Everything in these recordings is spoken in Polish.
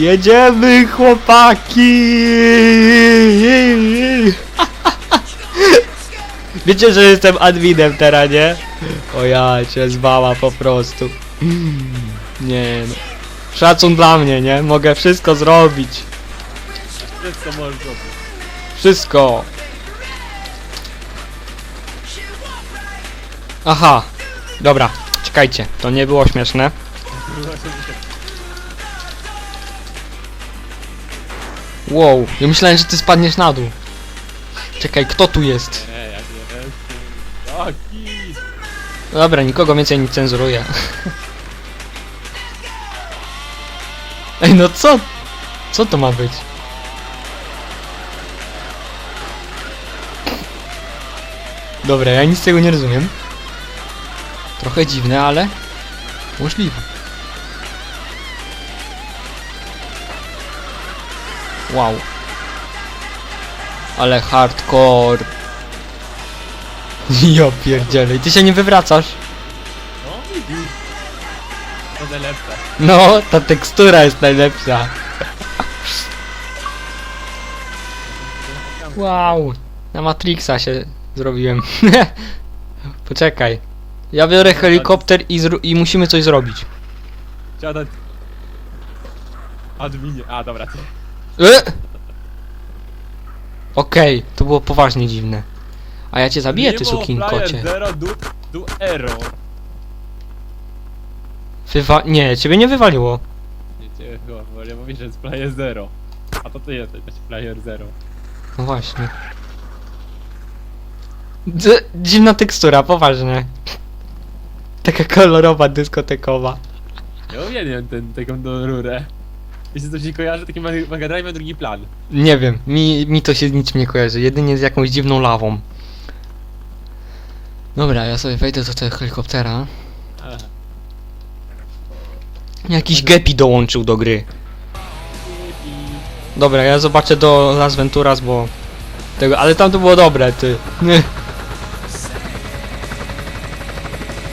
Jedziemy, chłopaki! Wiecie, że jestem adminem teraz, nie? O ja cię zbała po prostu. Nie no. Szacun dla mnie, nie? Mogę wszystko zrobić. Wszystko możesz zrobić. Wszystko. Aha. Dobra, czekajcie. To nie było śmieszne. Wow, ja myślałem, że ty spadniesz na dół. Czekaj, kto tu jest? Nie, jak nie wiem. Taki. Dobra, nikogo więcej nie cenzuruję. Ej, no co? Co to ma być? Dobra, ja nic z tego nie rozumiem. Trochę dziwne, ale możliwe. Wow. Ale hardcore. Ja pierdzielę, i ty się nie wywracasz. No widzisz. To najlepsze. No, ta tekstura jest najlepsza. Wow, na Matrixa się zrobiłem. Poczekaj. Ja biorę helikopter i, zro- i musimy coś zrobić. Siadać. Adminie. A, dobra. ty. E! Okej, to było poważnie dziwne. A ja cię zabiję, ty Mimo sukin flyer kocie. Zero do, do error. Wywa... Nie, ciebie nie wywaliło. Nie cię chyba, bo ja mówię, że jest player zero. A to ty jesteś, player zero. No właśnie. Dziwna tekstura, poważnie. Taka kolorowa, dyskotekowa. Ja uwielbiam ten, taką do rurę. Jeśli coś ci kojarzy, taki Mega Drive drugi plan. Nie wiem, mi, mi to się z niczym nie kojarzy, jedynie z jakąś dziwną lawą. Dobra, ja sobie wejdę do tego helikoptera. Aha. Jakiś gepi dołączył do gry. I... Dobra, ja zobaczę do Las Venturas, bo... Tego, ale tam to było dobre, ty.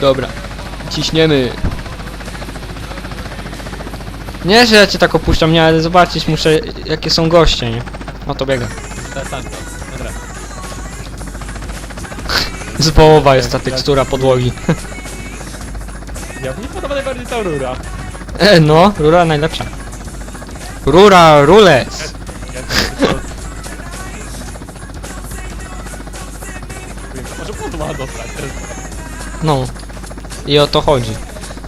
Dobra, ciśniemy. Nie, że ja cię tak opuszczam, nie, ale zobaczyć muszę, jakie są goście, nie? O, to biega. Dobra. Z połowa jest ta tekstura podłogi. Ja mi podoba najbardziej ta rura. E, no, rura najlepsza. Rura, rules. Ja to... Może ma dostać. No. I o to chodzi.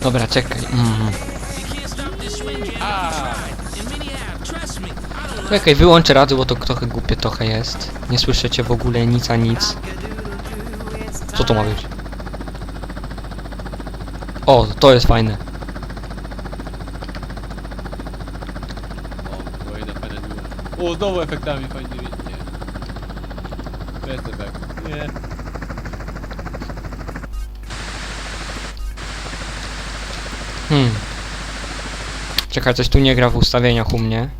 Dobra, czekaj. Mm. Czekaj, wyłączę radio, bo to trochę głupie trochę jest. Nie słyszycie w ogóle nic a nic. Co to ma być? O, to jest fajne. O, było. O, znowu efektami fajnie. Nie. To jest efekt. Nie. Hmm. Czekaj, coś tu nie gra w ustawieniach u mnie.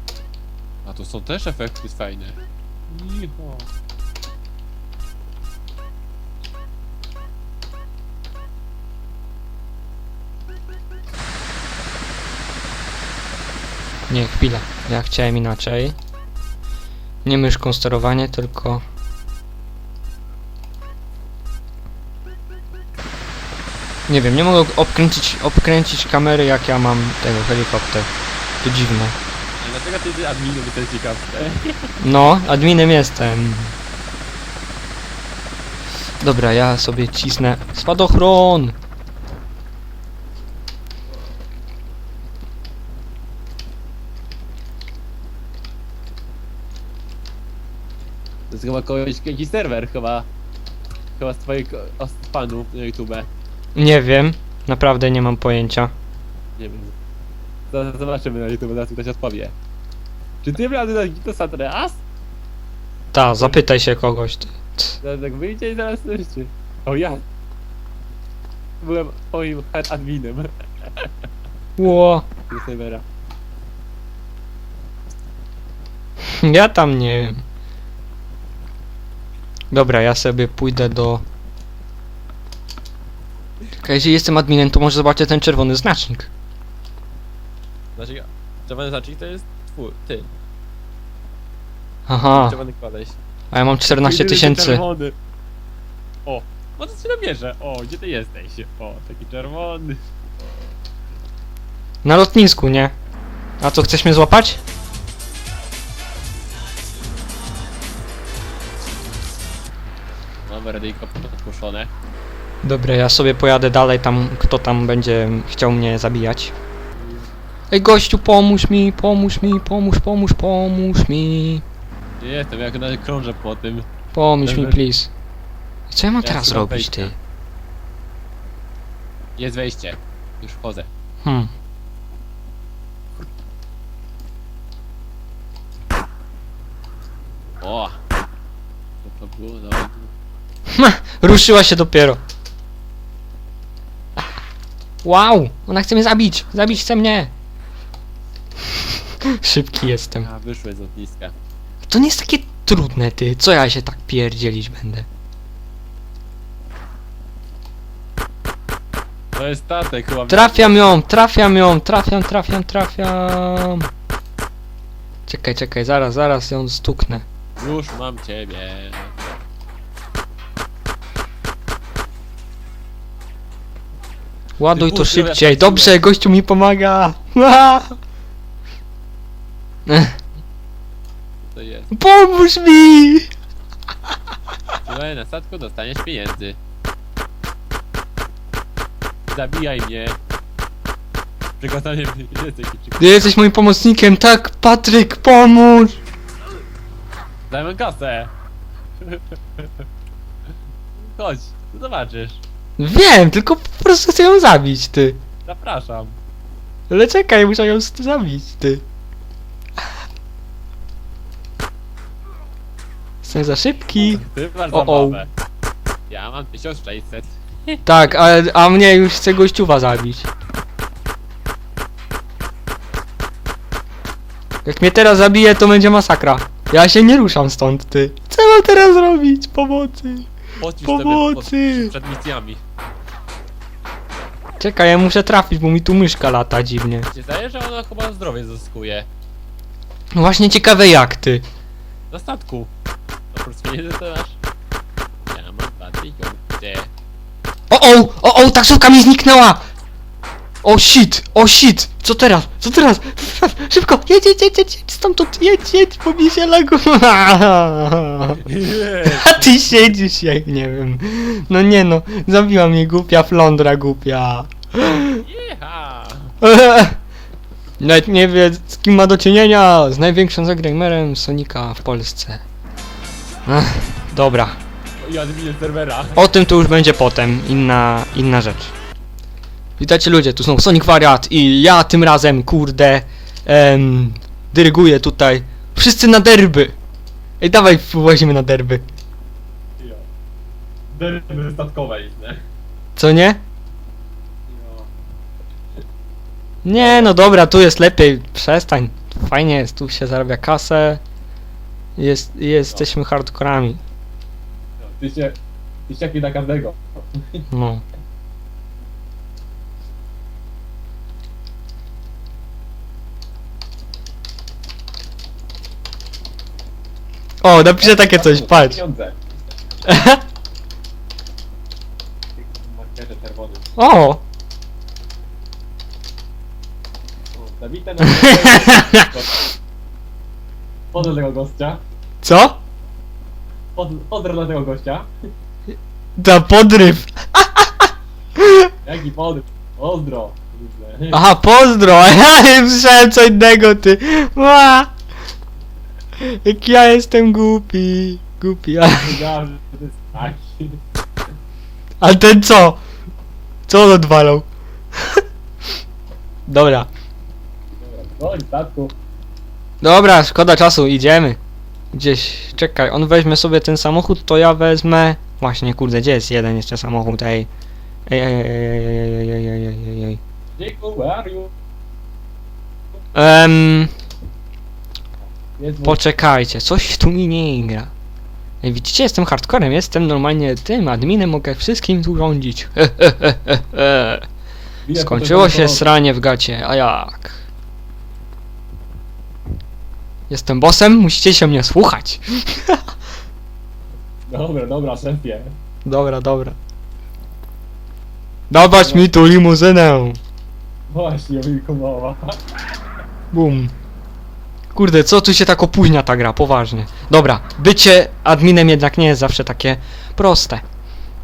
Są też efekty fajne. Nie, chwila. Ja chciałem inaczej. Nie myszką sterowanie, tylko... Nie wiem, nie mogę obkręcić, obkręcić kamery jak ja mam tego helikopter. To dziwne. Ale dlaczego ty jesteś adminem to jest ciekawsze? No, adminem jestem. Dobra, ja sobie cisnę spadochron. To jest chyba kogoś, jakiś serwer chyba. Chyba z twoich o, z fanów na YouTube. Nie wiem, naprawdę nie mam pojęcia. Nie wiem. Zaraz zobaczymy na YouTube, zaraz mi ktoś odpowie. Czy ty wlazłeś na Gito San Andreas? Ta, zapytaj się kogoś. ty. Zaraz jak wyjdzie i zaraz słyszycie. O ja. Byłem twoim head adminem Ło, serwera. ja tam nie wiem. Dobra, ja sobie pójdę do... Czekaj, jeżeli jestem adminem, to może zobaczę ten czerwony znacznik. Dlaczego? Czerwony znacznik to jest twój, ty. Aha, Czerwony koleś. a ja mam 14 Jedyny tysięcy. czerwony. O, może cię nabierze. O, gdzie ty jesteś? O, taki czerwony. Na lotnisku, nie? A co, chcesz mnie złapać? Mamy radyjko podpuszczone. Dobra, ja sobie pojadę dalej tam, kto tam będzie chciał mnie zabijać. Ej gościu, pomóż mi, pomóż mi, pomóż, pomóż, pomóż mi. Nie jestem, jak na krążę po tym. Pomóż mi, Dobra. please. I co ja mam Ja teraz szukam robić, ty? wejścia. Jest wejście. Już wchodzę. Hmm. O! Co to było? No, Ruszyła się dopiero. Wow, ona chce mnie zabić. Zabić chce mnie. Szybki jestem. a, wyszły z lotniska. To nie jest takie trudne, ty. Co ja się tak pierdzielić będę? To jest statek chyba. Trafiam ją, trafiam ją, trafiam, trafiam, trafiam. Czekaj, czekaj, zaraz, zaraz ją stuknę. Już mam ciebie. Ładuj to ja szybciej. Dobrze, gościu mi pomaga. To jest. Pomóż mi! Słuchaj, na statku dostaniesz pieniędzy. Zabijaj mnie. Przygotowanie jesteś Ty jesteś moim pomocnikiem, tak, Patryk, pomóż! Dajmy kasę. Chodź, zobaczysz. Wiem, tylko po prostu chcę ją zabić, ty. Zapraszam. Ale czekaj, muszę ją zabić, ty. Jestem za szybki. Ty masz O, o. zabawę. Ja mam 1600. Tak, a, a mnie już chce gościuwa zabić. Jak mnie teraz zabije, to będzie masakra. Ja się nie ruszam stąd, ty. Co mam teraz zrobić? Pomocy. Pocisz Pomocy! sobie pod, przed misjami. Czekaj, ja muszę trafić, bo mi tu myszka lata dziwnie. Ci zdaje, że ona chyba zdrowie zyskuje. No Właśnie ciekawe jak, ty. Na statku. Oprócz pieniędzy to masz. Ja mam dwa tysiące. O, o, o, o, taksówka mi zniknęła! O shit, o shit, co teraz, co teraz? Szybko, jedź, jedź, jedź, jedź, jedź stamtąd, jedź, jedź, bo mi się lagu... A ty siedzisz jak nie wiem. No nie no, zabiła mnie głupia flądra głupia. Jecha! Nawet nie wie z kim ma do czynienia, z największym zagramerem Sonika w Polsce. Ech, dobra, I adminie serwera. o tym to już będzie potem, inna, inna rzecz. Witajcie ludzie, tu są Sonic Wariat i ja tym razem, kurde, em, dyryguję tutaj. Wszyscy na derby! Ej, dawaj, włazimy na derby. Derby statkowej, nie? Co nie? Nie, no dobra, tu jest lepiej, przestań. Fajnie jest, tu się zarabia kasę. Jest, jesteśmy hardkorami. Ty się... Ty się na każdego. No. O, napiszę takie coś, patrz. Pieniądze. Markerze. O! Zabite na Pozdro tego gościa. Co? Pod, pozdro dla tego gościa. Za podryw. Jaki podryw? Pozdro. Aha, pozdro, ja nie słyszałem co innego, ty. Ła! Jak ja jestem głupi. Głupi, a, Wiedziałem, że to jest taki. a ten co? Co on odwalał? Dobra. Dobra, chodź, statku. Dobra, szkoda czasu, idziemy. Gdzieś, czekaj, on weźmie sobie ten samochód, to ja wezmę... Właśnie, kurde, gdzie jest jeden jeszcze samochód, ej. Ej, ej, ej, ej, ej, ej, ej, ej, ej, ej. Dziku, where are you? Em, Jest mój- poczekajcie, coś tu mi nie gra. Ej, widzicie, jestem hardcorem, jestem normalnie tym adminem, mogę wszystkim tu rządzić. Skończyło się sranie w gacie, a jak? Jestem bossem, musicie się mnie słuchać. Dobra, dobra, szefie. Dobra, dobra. Dawać mi tu limuzynę. Właśnie, wilku mowa. Bum. Kurde, co tu się tak opóźnia ta gra, poważnie. Dobra, bycie adminem jednak nie jest zawsze takie proste.